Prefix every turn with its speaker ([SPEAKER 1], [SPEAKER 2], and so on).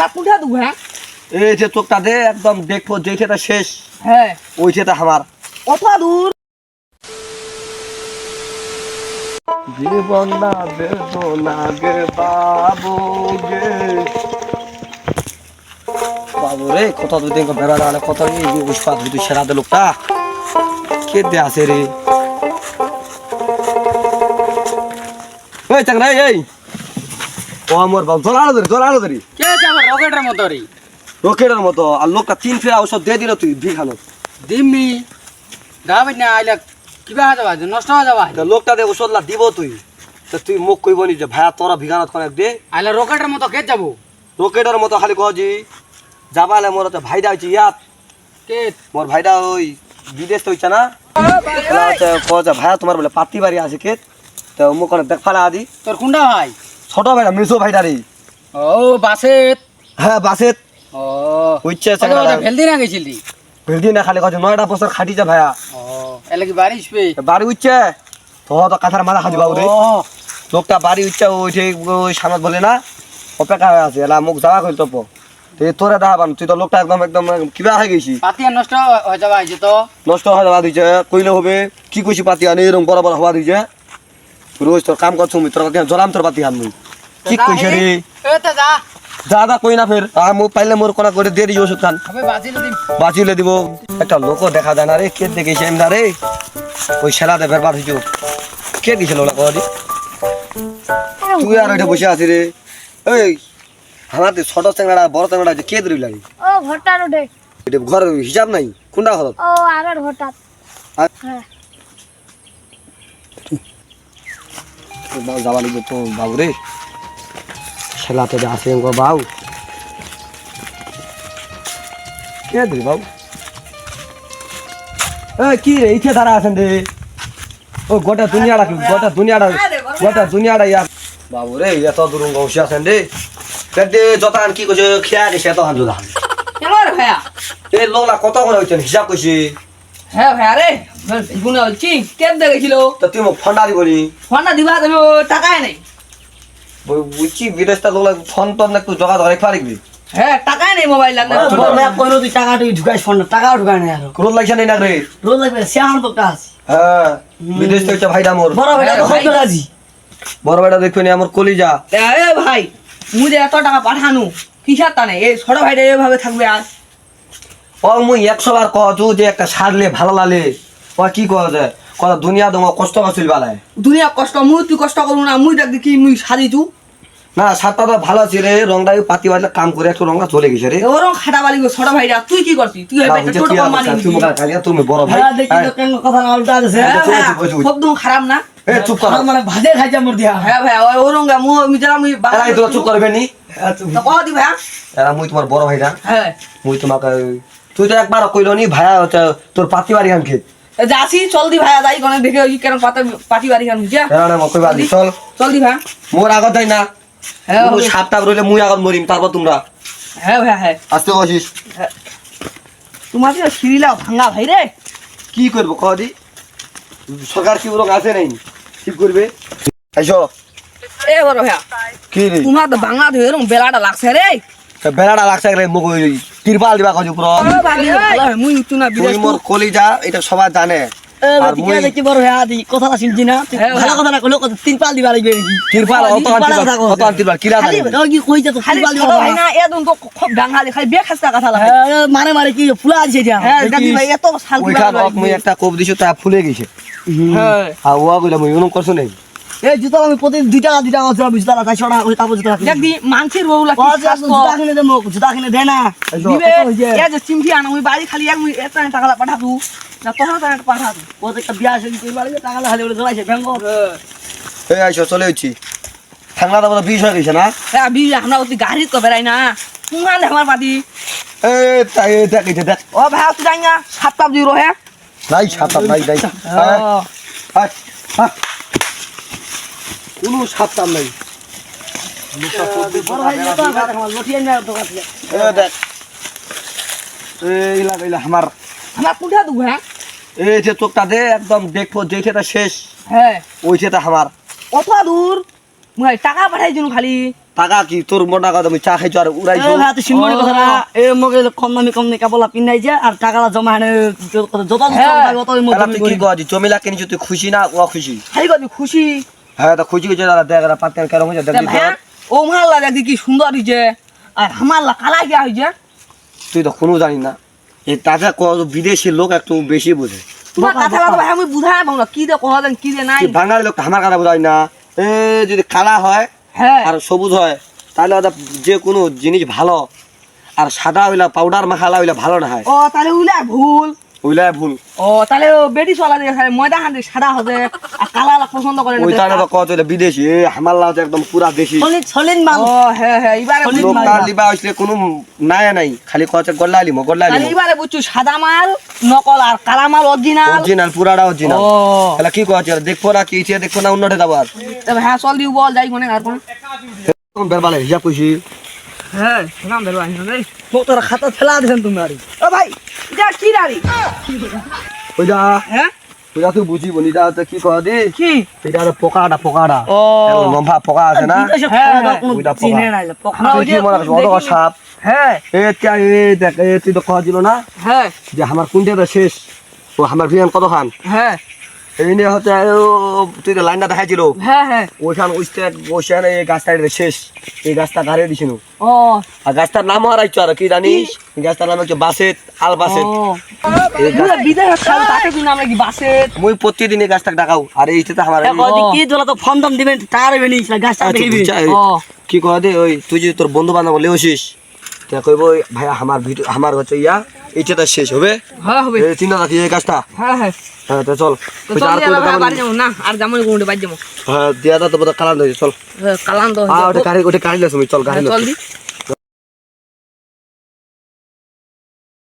[SPEAKER 1] তা কোনটা দেবো হ্যাঁ?
[SPEAKER 2] এই যে চোখটা দে একদম দেখব যেটা শেষ
[SPEAKER 1] হ্যাঁ।
[SPEAKER 2] ওই যেটা আমার।
[SPEAKER 1] কত দূর।
[SPEAKER 2] জীবন না বেদনা গে বাবু গে। বাবু রে কত দুদিন বেড়া না কত সেরা দে লোকটা। কে দে আছে রে। এই চাকরা এই। ও আমার বাবু জল আলো ধরি ধরি।
[SPEAKER 1] কে আছে আমার রকেটের মতো রে?
[SPEAKER 2] রকেটের মতো আর লোকটা তিন ফেরা ঔষধ দিয়ে দিল তুই ভিখানো
[SPEAKER 1] দিম্মি গাবে না আইলে কিবা হয়ে যাবা নষ্ট হয়ে যাবা।
[SPEAKER 2] লোকটা দে ঔষধ লা দিব তুই। তা তুই মুখ কইব নি যে ভাইয়া তোরা ভিখানত করে দে।
[SPEAKER 1] আইলে রকেটের মতো কে যাব?
[SPEAKER 2] রকেটের মতো খালি কহজি যাবালে মোর তো ভাইটা হচ্ছে ইয়াত।
[SPEAKER 1] কে?
[SPEAKER 2] মোর ভাইটা ওই বিদেশ হইছে না। হচ্ছে কহছে ভাইয়া তোমার বলে পাতি বাড়ি আছে কে? তো মুখ করে দেখ ফালা আদি।
[SPEAKER 1] তোর কুন্ডা ভাই?
[SPEAKER 2] ছোট ভাইটা মিশো ভাইটা রে
[SPEAKER 1] ও বাসেত।
[SPEAKER 2] হ্যাঁ বাসেত।
[SPEAKER 1] ও। কত কত ফেলদি না গেছিলি?
[SPEAKER 2] ফিরদি না খালি কহছে নয়টা বছর খাটিছে ভাইয়া।
[SPEAKER 1] ও এলে কি বাড়ি আসবে
[SPEAKER 2] বাড়ি উঠছে। তো তো কাঁথার মাথা খাজি বাবু রে
[SPEAKER 1] ও।
[SPEAKER 2] লোকটা বাড়ি উঠছে ওইঠে ওই সামনে বলে না অপেক্ষা হয়ে আছে এলা মুখ যাওয়া কইল তো তোরে দাহাবান তুই তো লোকটা একদম একদম কিবা হয়ে গেছি
[SPEAKER 1] পাতি আর নষ্ট হয়ে যাবা আইছে তো?
[SPEAKER 2] নষ্ট হয়ে যাওয়া দিছে কইলে হবে কি কইছি পাতি আনি এরকম বড় বড় হওয়া দিছে। রোজ তোর কাম করছ তোর পাতি জলাম তোর পাতি আন মুই। কি কইছে রে?
[SPEAKER 1] এ তো যা।
[SPEAKER 2] যা যা কই না ফের। আ মু পাইলে মোর কোনা করে দিও ওষুধ খান
[SPEAKER 1] হবে বাঁচিলে দিম।
[SPEAKER 2] বাঁচিলে দিব। একটা লোক দেখা যায় না রে কে দেখেছে এমনা রে? ওই সেলাতে বেরবার হইছো। কে দিছিল ওলা কদি তুই আর ওইটা বসে আছি রে। এই আমার তো ছোট চেংড়া বড় চেংড়া কে ধরি লাগে
[SPEAKER 3] ও ভোটার ওঠে
[SPEAKER 2] এটা ঘর হিসাব নাই? কোনটা ঘর
[SPEAKER 3] ও আগের ভোটার।
[SPEAKER 2] আর-
[SPEAKER 3] হ্যাঁ।
[SPEAKER 2] যাবা লাগবে তো বাবু রে সেলাতে যে আসে গো বাবু কে ধরি বাবু কি রে ইচ্ছে ধারা আছেন রে? ও গোটা দুনিয়াটা কি গোটা দুনিয়াটা গোটা দুনিয়াটা ইয়া বাবু রে এত দূর গৌসি আছেন রে। পেটে যত আন কি কইছে খেয়া গেছে এত হান জোদা
[SPEAKER 1] কেন রে ভাইয়া?
[SPEAKER 2] এই লোকলা কত করে হইছেন হিসাব কইছি?
[SPEAKER 1] হ্যাঁ ভাইয়া রে গুনে হচ্ছি কেন দেখেছিল
[SPEAKER 2] তো তুই মোক ফন্ডা দিবনি।
[SPEAKER 1] ফোনটা দিবা দেবে টাকাই নেই।
[SPEAKER 2] বুঝছি বিদেশটা লোকলা ফোন টোন একটু জোগাড় করে পারিবি
[SPEAKER 1] হ্যাঁ নেই মোবাইল
[SPEAKER 4] কইলো তুই টাকা তুই ঢুকাইস ফোন টাকাও ঢুকাই নাই আর।
[SPEAKER 2] লাগছে না রে?
[SPEAKER 4] রোজ লাগবে শ্যাম তো কাজ।
[SPEAKER 2] হ্যাঁ বিদেশ থেকে ভাইটা মোর।
[SPEAKER 4] বড় ভাইটা
[SPEAKER 1] আরে ভাই।
[SPEAKER 4] কত রাজি।
[SPEAKER 2] বড় ভাইটা দেখবে নি আমার কলিজা।
[SPEAKER 1] এ ভাই মুই এত টাকা পাঠানু কিসার টানে? এই ছোট ভাইটা এভাবে থাকবে আর?
[SPEAKER 2] ও মুই একশো বার কহছু যে একটা সারলে ভালো লাগে ও কি কহ যায় কথা দুনিয়া দম কষ্ট বালায়।
[SPEAKER 1] দুনিয়া কষ্ট মুই তুই কষ্ট করব না মুই দেখ দেখি মুই
[SPEAKER 2] না সারটা তো ভালো আছে রে রংটা পাতি বাজলে কাম করে একটু রংটা চলে গেছে রে।
[SPEAKER 1] ওরম খাটা বালি ছোট তুই কি করছিস? তুই ছোট কম মানি
[SPEAKER 2] তুই মুখা খালি তুমি বড় ভাই।
[SPEAKER 4] দেখি
[SPEAKER 2] হ্যাঁ।
[SPEAKER 4] তো কেন কথা না উল্টা আছে
[SPEAKER 1] হ্যাঁ
[SPEAKER 2] চুপ।
[SPEAKER 1] সব দুম খারাপ না?
[SPEAKER 2] এ চুপ কর।
[SPEAKER 4] মানে ভাজে খাইছে মোর দিয়া
[SPEAKER 1] হ্যাঁ মুই
[SPEAKER 2] এই চুপ করবে নি।
[SPEAKER 1] তো কহ দি ভাইয়া।
[SPEAKER 2] এরা মুই তোমার বড়
[SPEAKER 1] হ্যাঁ।
[SPEAKER 2] মুই তোমাকে তুই তো একবার কইলো নি ভাইয়া তোর পাতি বাড়ি
[SPEAKER 1] এ যাসি চল দি ভাইয়া যাই কোনে দেখে ওই কেন পাতা পাটি বাড়ি খান বুঝিয়া
[SPEAKER 2] এরা না কইবা দি চল।
[SPEAKER 1] চল দি ভাইয়া।
[SPEAKER 2] মোর আগত যাই না।
[SPEAKER 1] হ্যাঁ
[SPEAKER 2] কোনো
[SPEAKER 1] হবে।
[SPEAKER 2] রইলে মুই আগত মরিম তারপর তোমরা।
[SPEAKER 1] হ্যাঁ হ্যাঁ
[SPEAKER 2] আসতে বসিস
[SPEAKER 1] তোমার যে সিরিলা ভাঙা ভাই রে।
[SPEAKER 2] কি করব কদি সরকার কি ওরকম আছে নাই? ঠিক করবে? আইসো।
[SPEAKER 1] এ বড় ভাইয়া
[SPEAKER 2] কি রে?
[SPEAKER 1] তোমার তো ধরে বেলাটা লাগছে রে।
[SPEAKER 2] বেলাটা লাগছে রে মুখ ওই তিরপাল দিবা কজি পুরো।
[SPEAKER 1] হয়, মুই উঠু না
[SPEAKER 2] তুই মোর কলিজা এটা সবাই জানে। আর মুই
[SPEAKER 4] দেখি বড় ভাইয়া দি কথা শুনছি না।
[SPEAKER 1] হ্যাঁ,
[SPEAKER 4] ভালো
[SPEAKER 1] হ্যাঁ।
[SPEAKER 4] কথা না কইলো দিবা লাগবে নাকি?
[SPEAKER 2] তিরপাল অত। কিরা
[SPEAKER 4] খালি কি কইছে তো
[SPEAKER 1] খালি
[SPEAKER 4] তিন দিবা
[SPEAKER 1] ভাই না এ দুন তো খুব বে খাস্তা কথা লাগে
[SPEAKER 4] হ্যাঁ, মারে মারে কি ফুলা আছে এটা
[SPEAKER 1] হ্যাঁ দাদি ভাই এত শান্তি
[SPEAKER 2] ওইখান মুই একটা কোপ দিছো তা ফুলে গেছে।
[SPEAKER 1] হ্যাঁ।
[SPEAKER 2] আর ও কইলা মুই ওরকম করছ নাই
[SPEAKER 4] এই জুতা আমি প্রতি দুই টাকা দুই টাকা জোড়া জুতা রাখা ছড়া ওই কাপড় জুতা রাখি।
[SPEAKER 1] দেখ দি মানসির বউ লাগি
[SPEAKER 4] জুতা কিনে দে মোক জুতা কিনে দে না।
[SPEAKER 1] দিবে এ যে। চিমটি আনা মুই বাড়ি খালি এক মুই এত টাকা পাঠা দু না তোর টাকা পাঠা দু
[SPEAKER 4] ও একটা বিয়া শুরু করে বাড়ি টাকা হালে বলে জড়াইছে ব্যাংক।
[SPEAKER 2] এই আইসো চলে হচ্ছি ঠাংলা তো বিষ হয়ে গেছে না?
[SPEAKER 1] হ্যাঁ বি আমরা অতি গাড়ি তো বেড়াই না। কুঙ্গান আমার পাতি
[SPEAKER 2] এ তাই দেখ যে দেখ।
[SPEAKER 1] ও ভাই তুই যাই না সাত তাপ জিরো হ্যাঁ।
[SPEAKER 2] নাই সাতাম নাই নাই হ্যাঁ, হ্যাঁ, কোনো সাতাম নাই।
[SPEAKER 4] আমার
[SPEAKER 2] আমার।
[SPEAKER 1] হ্যাঁ
[SPEAKER 2] এই যে চোখটা দে একদম দেখব যেটা শেষ
[SPEAKER 1] হ্যাঁ।
[SPEAKER 2] ওই আমার।
[SPEAKER 1] কত দূর টাকা পাঠাই দিনু খালি।
[SPEAKER 2] টাকা কি তোর মোটা কথা চা খাইছো আর
[SPEAKER 4] কথা এ মগে কম দামি কম দামি কাপড় পিন্ধাই যে আর টাকাটা জমা হানে যত। যত
[SPEAKER 2] কি কয়? জমিলা কিনছো তুই খুশি না ও খুশি
[SPEAKER 1] খালি কবি খুশি।
[SPEAKER 2] হ্যাঁ তো খুশি হয়েছে দাদা দেখ পাঁচ কেরম হয়েছে
[SPEAKER 1] তা
[SPEAKER 2] দেখবি তো।
[SPEAKER 1] ভাই ও মাল্লা দেখি কি সুন্দর হইছে। আর হামাল্লা কালা কি হইছে।
[SPEAKER 2] তুই তো কোনো জানি না। এই তাজা কত বিদেশি লোক একটু বেশি বোঝে।
[SPEAKER 1] তোমার কথা ভাই আমি বুঝাই পাবো কি দে কথা দেন কি দে নাই।
[SPEAKER 2] বাঙালি লোক আমার কথা বোঝাই না। এ যদি কালা হয়
[SPEAKER 1] হ্যাঁ।
[SPEAKER 2] আর সবুজ হয় তাহলে ওটা যে কোনো জিনিস ভালো। আর সাদা হইলা পাউডার মাখালা হইলা ভালো না হয়।
[SPEAKER 1] ও তাহলে উলা ভুল।
[SPEAKER 2] ওইলা ভুল।
[SPEAKER 1] ও তাহলে বেটি চলা দিয়ে খালি ময়দা খান সাদা হবে আর কালা পছন্দ করে না
[SPEAKER 2] ওই তাহলে তো কত হইলা বিদেশি? এ আমার একদম পুরা দেশি।
[SPEAKER 4] সলিন সলিন মাল।
[SPEAKER 1] ও হ্যাঁ হ্যাঁ এবারে বুঝছি।
[SPEAKER 2] লোক তার লিবা হইছে কোনো নাই নাই খালি কত গল্লা লিমো গল্লা
[SPEAKER 1] তাহলে
[SPEAKER 2] লিমো।
[SPEAKER 1] এবারে বুঝছ সাদা মাল নকল আর কালা মাল অরিজিনাল
[SPEAKER 2] অরিজিনাল পুরাটা অরিজিনাল
[SPEAKER 1] ও।
[SPEAKER 2] তাহলে কি কচ্ছে দেখব না কি ইচ্ছে দেখব না অন্যটা যাব আর।
[SPEAKER 1] তবে হ্যাঁ চল দিও বল যাই মনে আর কোন।
[SPEAKER 2] কোন বেরবালে হিসাব কইছি।
[SPEAKER 1] হ্যাঁ নাম রে
[SPEAKER 4] তোর খাতা ফেলা দেন তুমি আর।
[SPEAKER 1] ও ভাই! যা কি দাঁড়ি হ্যাঁ?
[SPEAKER 2] ওই তুই বুঝি বনি যা তো কি কহ দি?
[SPEAKER 1] কি?
[SPEAKER 2] এটা হলো পোকাটা পোকাটা
[SPEAKER 1] ও।
[SPEAKER 2] লম্বা পোকা আছে না?
[SPEAKER 1] হ্যাঁ,
[SPEAKER 2] ওইটা
[SPEAKER 4] চিনে
[SPEAKER 2] মনে সাপ?
[SPEAKER 1] হ্যাঁ।
[SPEAKER 2] এ তিয়া এ দেখ এ তুই তো দিল না?
[SPEAKER 1] হ্যাঁ।
[SPEAKER 2] যে আমার কোনটা শেষ। ও আমার কত খান
[SPEAKER 1] হ্যাঁ।
[SPEAKER 2] হচ্ছে তুই তো লাইনটা দেখাইছিল।
[SPEAKER 1] হ্যাঁ হ্যাঁ।
[SPEAKER 2] ওইখান ওইটা ওইখানে এই গাছটা শেষ। এই গাছটা দিছিল।
[SPEAKER 1] ও।
[SPEAKER 2] আর গাছটার নাম হারাইছো আর কি জানিস? গাছটার নাম হচ্ছে বাসেত আল বাসেত। মুই প্রতিদিন এই ডাকাও আর এইটাতে আমার
[SPEAKER 4] কি তোলা তো ফোন দাম দিবেন তার বেনি গাছটা
[SPEAKER 2] আচ্ছা,
[SPEAKER 4] দেখিবি।
[SPEAKER 2] কি কয় দে ওই তুই যদি তোর বন্ধু বান্ধব লেওছিস তা কইব ভাই আমার ভিডিও আমার হচ্ছে ইয়া এইটাটা শেষ হবে?
[SPEAKER 1] হ্যাঁ হবে।
[SPEAKER 2] এই চিন্তা রাখি এই গাছটা
[SPEAKER 1] হ্যাঁ হ্যাঁ।
[SPEAKER 2] হ্যাঁ তো চল। আর কোনটা
[SPEAKER 1] বাড়ি যাব। না আর যাব না কোনটা বাড়ি যাব?
[SPEAKER 2] হ্যাঁ দিয়া তো বোধ কালান চল।
[SPEAKER 1] কালান তো
[SPEAKER 2] ওটা গাড়ি ওটা গাড়ি চল গাড়ি
[SPEAKER 1] হ্যাঁ, চল দি।